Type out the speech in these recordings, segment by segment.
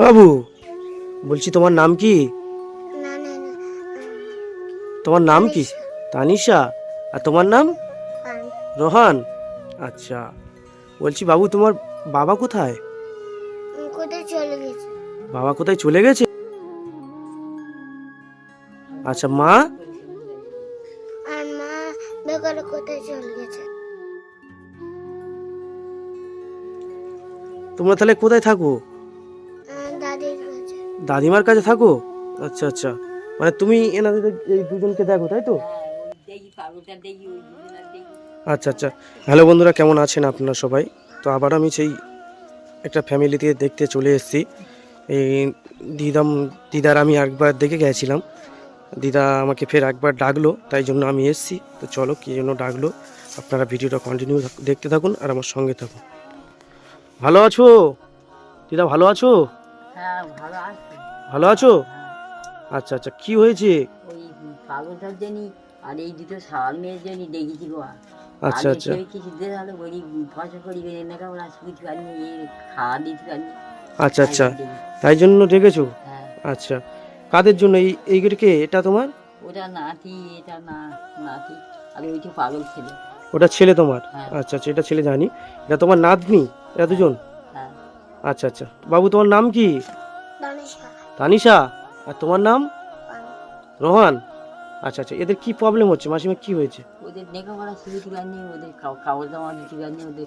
বাবু বলছি তোমার নাম কি? তোমার নাম কি? তানিশা। আর তোমার নাম? রোহান। আচ্ছা বলছি বাবু তোমার বাবা কোথায়? কোথায় চলে গেছে? বাবা কোথায় চলে গেছে? আচ্ছা মা? আর মা বেকারে কোথায় চলে গেছে? তোমরা তাহলে কোথায় থাকো? দাদিমার কাছে থাকো? আচ্ছা আচ্ছা। মানে তুমি এনাদের এই দুজনকে দেখো তাই তো? আচ্ছা আচ্ছা। হ্যালো বন্ধুরা কেমন আছেন আপনারা সবাই? তো আবার আমি সেই একটা ফ্যামিলিতে দেখতে চলে এসেছি। এই দিদাম দিদার আমি একবার দেখে গেছিলাম। দিদা আমাকে ফের একবার ডাকলো তাই জন্য আমি এসেছি। তো চলো কী জন্য ডাকলো। আপনারা ভিডিওটা কন্টিনিউ দেখতে থাকুন আর আমার সঙ্গে থাকুন। ভালো আছো? দিদা ভালো আছো? হ্যাঁ ভালো আছে। ভালো আছো? আচ্ছা আচ্ছা কি হয়েছে? ওই পাগলটার আর এই দুটো সাল মেয়ের জন্যই দেখেছি গো। আচ্ছা আচ্ছা। কিছু হলো বলি করি না কেমন আসতে কিছু পারিনি এই খাওয়া দিতে পারিনি আচ্ছা আচ্ছা। তাই জন্য ডেকেছো? হ্যাঁ। আচ্ছা। কাদের জন্য? এই এইগুলিকে এটা তোমার? ওটা নাতি এটা না নাতি। আর ওইটা পাগল ছিল। ওটা ছেলে তোমার? হ্যাঁ। আচ্ছা আচ্ছা এটা ছেলে জানি। এটা তোমার নাতনি? এরা দুজন? হ্যাঁ আচ্ছা আচ্ছা। বাবু তোমার নাম কি? তানিশা আর তোমার নাম? রোহান। আচ্ছা আচ্ছা। এদের কি প্রবলেম হচ্ছে? মাসিমা কি হয়েছে? ওদের লেখাপড়া শিখতে পারিনি ওদের খাওয়া দাওয়া পারিনি ওদের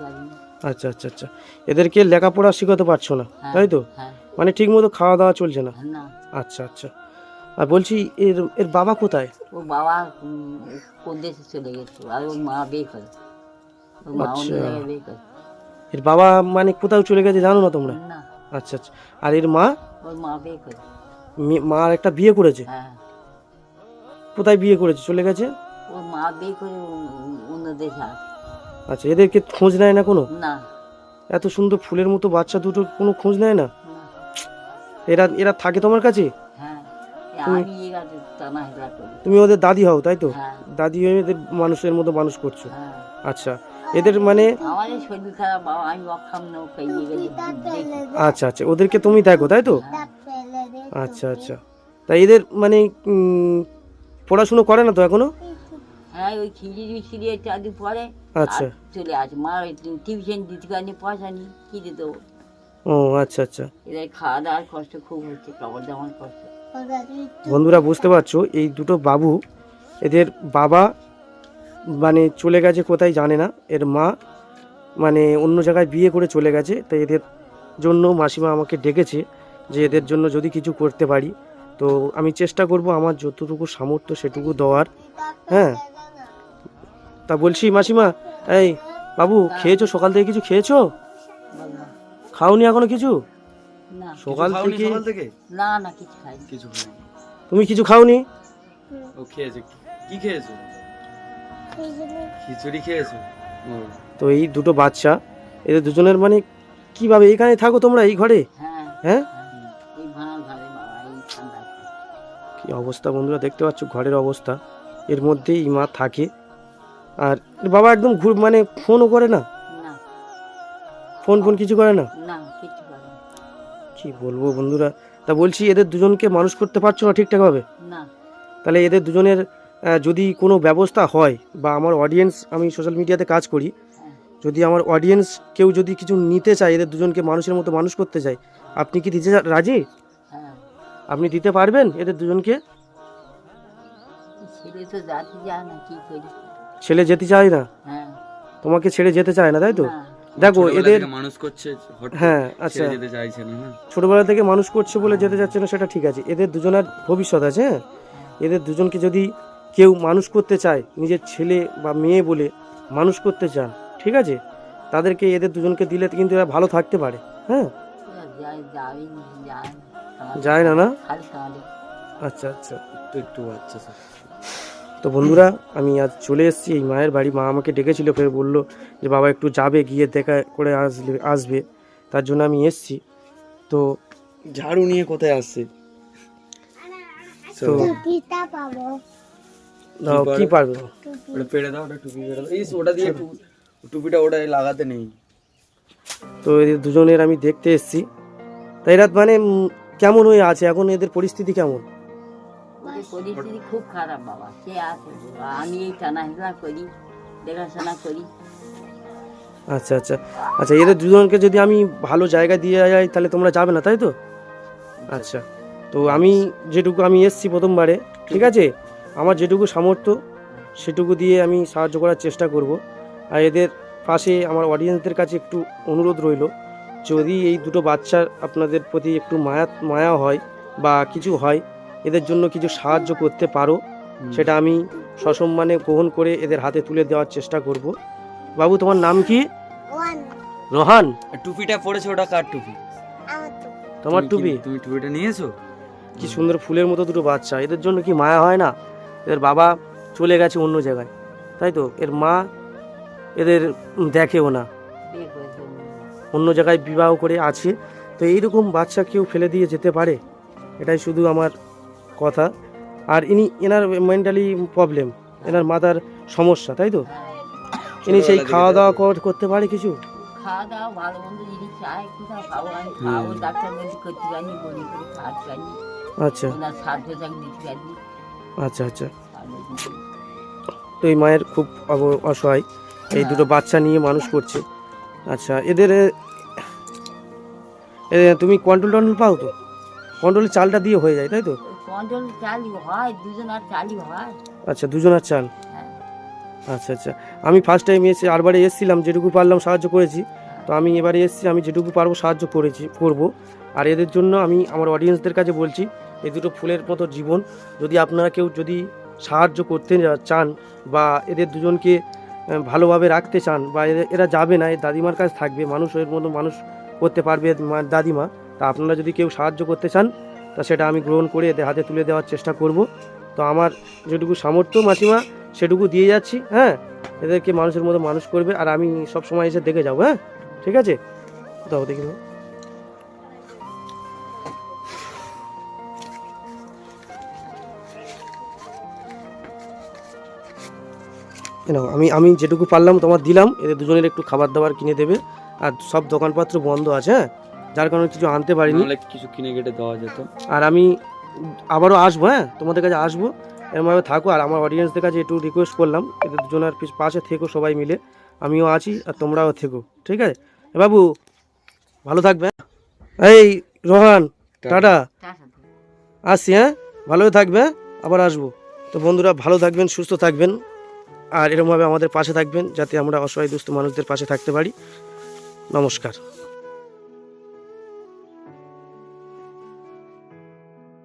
পারিনি আচ্ছা আচ্ছা আচ্ছা। এদেরকে লেখাপড়া শেখাতে পারছ না হ্যাঁ, তাই তো? হ্যাঁ। মানে ঠিক মতো খাওয়া দাওয়া চলছে না? না। আচ্ছা আচ্ছা। আর বলছি এর এর বাবা কোথায়? ও বাবা কোন দেশে চলে গেছে? আর ওর মা বিয়ে করে। ওর মা অন্য আচ্ছা। জায়গায় বিয়ে করে। এর বাবা মানে কোথাও চলে গেছে জানো না তোমরা? না। আচ্ছা আচ্ছা। আর এর মা? ওর মা বিয়ে করে। মে- মা একটা বিয়ে করেছে? হ্যাঁ। কোথায় বিয়ে করেছে? চলে গেছে? ওর মা বিয়ে করে অন্য- অন্য দেশে আছে। আচ্ছা এদেরকে খোঁজ নেয় না কোনো? না। এত সুন্দর ফুলের মতো বাচ্চা দুটোর কোনো খোঁজ নেয় না? না। এরা এরা থাকে তোমার কাছে? হ্যাঁ। এ আমি এর কাছে টানা হেলা করি। তুমি ওদের দাদি হও তাই তো? হ্যাঁ। দাদি হয়ে এদের মানুষের মতো মানুষ করছ। হ্যাঁ। আচ্ছা। এদের মানে। আচ্ছা আচ্ছা ওদেরকে তুমি দেখো তাই তো? আচ্ছা আচ্ছা। তাই এদের মানে পড়াশুনো করে না তো এখনও? হ্যাঁ ওই খিচুড়ি ছিঁড়িয়ে চাঁদি পরে আচ্ছা। চলে আসে। মা টিউশন দিতে পারেনি পয়সা নেই কি দিতে ও আচ্ছা আচ্ছা। এদের খাওয়া দাওয়ার কষ্ট খুব হচ্ছে কাপড় জামার কষ্ট। বন্ধুরা বুঝতে পারছ এই দুটো বাবু এদের বাবা মানে চলে গেছে কোথায় জানে না। এর মা মানে অন্য জায়গায় বিয়ে করে চলে গেছে তাই এদের জন্য মাসিমা আমাকে ডেকেছে যে এদের জন্য যদি কিছু করতে পারি। তো আমি চেষ্টা করব আমার যতটুকু সামর্থ্য সেটুকু দেওয়ার। হ্যাঁ। তা বলছি মাসিমা এই বাবু খেয়েছো? সকাল থেকে কিছু খেয়েছো? খাওনি এখনও কিছু? সকাল থেকে? না না কিছু খাইনি। কিছু তুমি কিছু খাওনি? ও খেয়েছে। কি খেয়েছো? খিচুড়ি খেয়েছো? তো এই দুটো বাচ্চা এদের দুজনের মানে কীভাবে এখানে থাকো তোমরা এই ঘরে? হ্যাঁ। হ্যাঁ? কি অবস্থা বন্ধুরা দেখতে পাচ্ছ ঘরের অবস্থা। এর মধ্যেই এই মা থাকে। আর বাবা একদম ঘুর মানে ফোনও করে না? না। ফোন ফোন কিছু করে না? না কিছু করে না। কি বলব বন্ধুরা তা বলছি এদের দুজনকে মানুষ করতে পারছ না ঠিকঠাকভাবে? না। তাহলে এদের দুজনের যদি কোনো ব্যবস্থা হয় বা আমার অডিয়েন্স আমি সোশ্যাল মিডিয়াতে কাজ করি। যদি আমার অডিয়েন্স কেউ যদি কিছু নিতে চায় এদের দুজনকে মানুষের মতো মানুষ করতে চায় আপনি কি দিতে রাজি? হ্যাঁ আপনি দিতে পারবেন এদের দুজনকে? ছেলে যাতে যায় না কি করি? ছেলে যেতে চায় না? হ্যাঁ। তোমাকে ছেড়ে যেতে চায় না তাই তো? দেখো এদের মানুষ করছে হ্যাঁ আচ্ছা। ছেড়ে যেতে চাইছে না হ্যাঁ। ছোটবেলা থেকে মানুষ করছে বলে যেতে চাচ্ছে না সেটা ঠিক আছে। এদের দুজনের ভবিষ্যৎ আছে হ্যাঁ। এদের দুজনকে যদি কেউ মানুষ করতে চায় নিজের ছেলে বা মেয়ে বলে মানুষ করতে চান ঠিক আছে তাদেরকে এদের দুজনকে দিলে কিন্তু এরা ভালো থাকতে পারে হ্যাঁ যায় না, না। আচ্ছা আচ্ছা একটু একটু আচ্ছা তো বন্ধুরা আমি আজ চলে এসেছি এই মায়ের বাড়ি মা আমাকে ডেকেছিল ফের বলল যে বাবা একটু যাবে গিয়ে দেখা করে আসলে আসবে তার জন্য আমি এসেছি তো ঝাড়ু নিয়ে কোথায় আসছে তো কি পারবে ওটা পেড়ে দাও ওটা টুপি পেড়ে দাও। এই ওটা দিয়ে টুপিটা ওটা লাগাতে নেই। তো এদের দুজনের আমি দেখতে এসেছি। তা এরা মানে কেমন হয়ে আছে? এখন এদের পরিস্থিতি কেমন? পরিস্থিতি খুব খারাপ বাবা। সে আছে? আমি এই টানাহেলা করি দেখাশোনা করি। আচ্ছা আচ্ছা। আচ্ছা এদের দুজনকে যদি আমি ভালো জায়গা দিয়ে যাই তাহলে তোমরা যাবে না তাই তো? আচ্ছা। তো আমি যেটুকু আমি এসছি প্রথমবারে ঠিক আছে? আমার যেটুকু সামর্থ্য সেটুকু দিয়ে আমি সাহায্য করার চেষ্টা করব। আর এদের পাশে আমার অডিয়েন্সদের কাছে একটু অনুরোধ রইল যদি এই দুটো বাচ্চার আপনাদের প্রতি একটু মায়া মায়া হয় বা কিছু হয় এদের জন্য কিছু সাহায্য করতে পারো সেটা আমি সসম্মানে গ্রহণ করে এদের হাতে তুলে দেওয়ার চেষ্টা করব। বাবু তোমার নাম কি? রোহান। আর টুপিটা পড়েছে ওটা কার টুপি? তোমার টুপি? তুমি টুপিটা নিয়েছো? কি সুন্দর ফুলের মতো দুটো বাচ্চা এদের জন্য কি মায়া হয় না? এদের বাবা চলে গেছে অন্য জায়গায় তাই তো? এর মা এদের দেখেও না। অন্য জায়গায় বিবাহ করে আছে। তো এইরকম বাচ্চা কেউ ফেলে দিয়ে যেতে পারে? এটাই শুধু আমার কথা। আর ইনি এনার মেন্টালি প্রবলেম এনার মাথার সমস্যা তাই তো? ইনি সেই খাওয়া দাওয়া করতে পারে কিছু? খাওয়া দাওয়া ভালো মন্দ জিনিস চাই কোথাও খাব। আমি খাব ডাক্তার বলছি করতে পারিনি বলি করে খাওয়াতে পারিনি আচ্ছা। ওনার সাধ্য যাক দিতে পারিনি। আচ্ছা আচ্ছা। তো এই মায়ের খুব অসহায়। এই দুটো বাচ্চা নিয়ে মানুষ করছে। আচ্ছা এদের তুমি কন্ট্রোল টন্ট্রোল পাও তো? কন্ট্রোল চালটা দিয়ে হয়ে যায় তাই তো? কন্ট্রোল চালই হয় দুজন আর চালই হয়। আচ্ছা চাল? হ্যাঁ। আচ্ছা আচ্ছা। আমি ফার্স্ট টাইম এসে আরবারে এসেছিলাম যেটুকু পারলাম সাহায্য করেছি। তো আমি এবারে এসেছি, আমি যেটুকু পারব সাহায্য করেছি, করব। আর এদের জন্য আমি আমার অডিয়েন্সদের কাছে বলছি, এই দুটো ফুলের মতো জীবন, যদি আপনারা কেউ যদি সাহায্য করতে চান বা এদের দুজনকে ভালোভাবে রাখতে চান বা এরা যাবে না দাদিমার কাছে থাকবে মানুষ এর মতো মানুষ করতে পারবে দাদিমা, তা আপনারা যদি কেউ সাহায্য করতে চান, তা সেটা আমি গ্রহণ করে এদের হাতে তুলে দেওয়ার চেষ্টা করব। তো আমার যেটুকু সামর্থ্য মাসিমা, সেটুকু দিয়ে যাচ্ছি হ্যাঁ? এদেরকে মানুষের মতো মানুষ করবে, আর আমি সব সময় এসে দেখে যাব হ্যাঁ? ঠিক আছে? দাও দেখি নাও, আমি আমি যেটুকু পারলাম তোমার দিলাম এদের দুজনের একটু খাবার দাবার কিনে দেবে আর সব দোকানপত্র বন্ধ আছে হ্যাঁ? যার কারণে কিছু আনতে পারিনি। কিছু কিনে কেটে দেওয়া যেত। আর আমি আবারও আসব হ্যাঁ? তোমাদের কাছে আসব এরমভাবে থাকো আর আমার অডিয়েন্সদের কাছে একটু রিকোয়েস্ট করলাম এদের দুজনের পাশে থেকো সবাই মিলে। আমিও আছি আর তোমরাও থেকো ঠিক আছে? বাবু ভালো থাকবে হ্যাঁ? এই রোহান টাটা। আসছি হ্যাঁ? ভালোই থাকবে হ্যাঁ? আবার আসব। তো বন্ধুরা ভালো থাকবেন সুস্থ থাকবেন আর এরকমভাবে আমাদের পাশে থাকবেন যাতে আমরা অসহায় দুস্থ মানুষদের পাশে থাকতে পারি। নমস্কার।